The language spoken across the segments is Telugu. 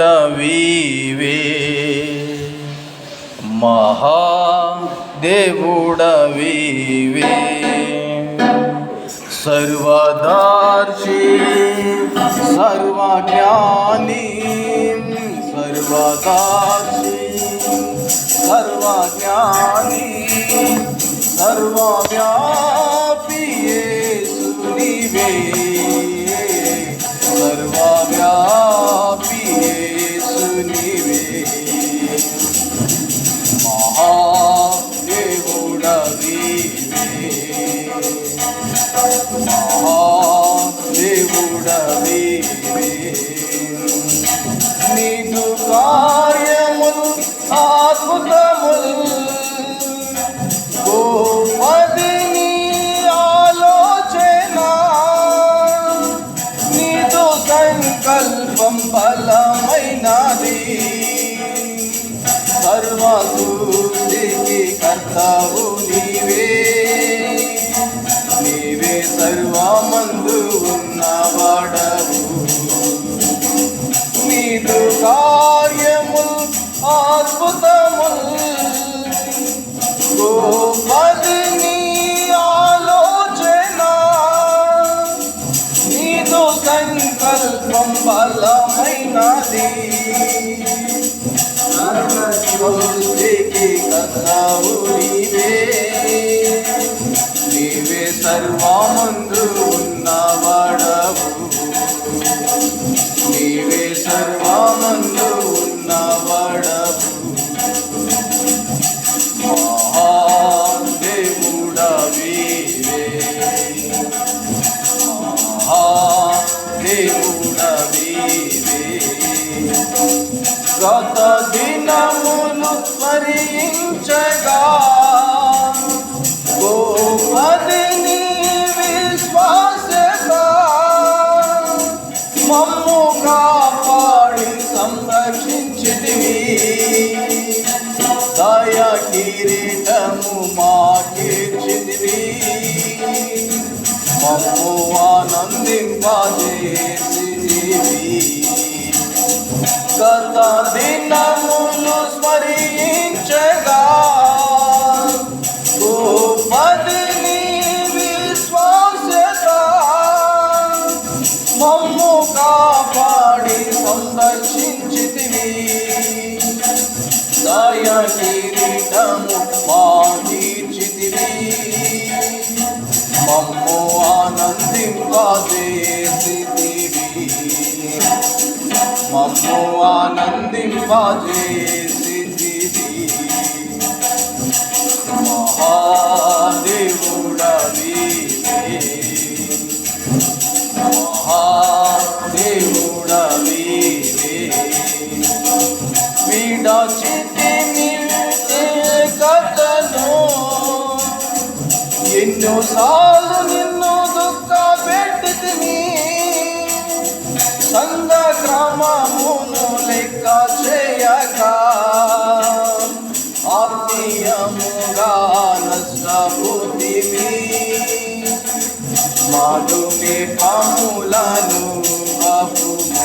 మహాదేవుడవీవే మహాదేవుడవీవే సర్వదార్శి సర్వజ్ఞాని సర్వదార్శి సర్వజ్ఞాని సర్వవ్యాపి యేసునివే నీదు కార్యములు అద్భుతములు. గోపది నీ ఆలోచన నీదు సంకల్పం బలమైనది. సర్వసృష్టికి కర్తావు నీవే నీవే. ఉన్నవాడవు నీదు కార్యముల్ అద్భుతముల్. గోపది నీ ఆలోచన. నీదు సంకల్పం బలమైనది సృష్టికి నీవే. నీవే సర్వమందు గత దినములు స్మరించగా. గోపదిని విశ్వాసత మమ్ము కాపాడి సంరక్షించితివి. దయ కిరీటము మాకీర్చితివి మమ్ము ఆనందింపజేసితివి గత దినములు స్మరించగా. గోపదిని విశ్వాసత మమ్ము కాపాడి సంరక్షించితివి దయ కిరీటము మమ్ము ఆనందింపజేసితివి. మమ్ము ఆనందింపజేసి మహాదేవుడవి. మహాదేవుడవి. విడచితిని కథను ఎన్నోసార్లు మాధుమే పాములను బాపుము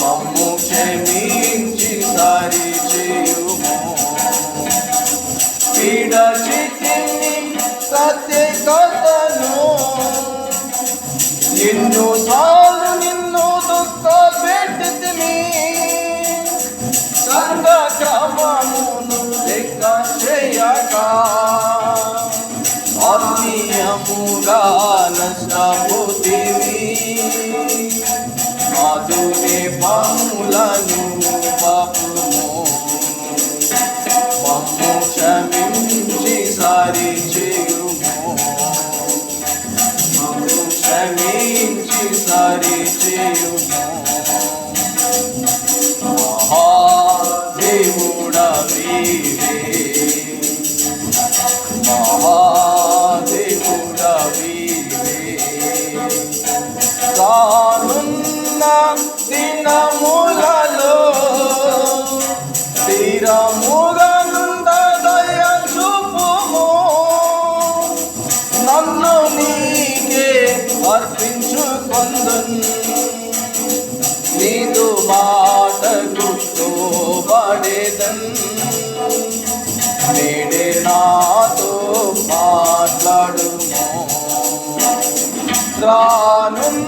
మమ్ము క్షమించి సరి చేయుము. పీడచితిని ప్రత్యేకతను ఎన్నో సార్లు నిన్ను దుఃఖ పెట్టి సంగ గాన నష్టపోతివి మాధునే పాములను పాపుము మమ్ము క్షమించి సారి చేయుము మమ్ము క్షమించి సారి చేయుము మాటకు నేడే నాతో మాట్లాడుము. రానున్న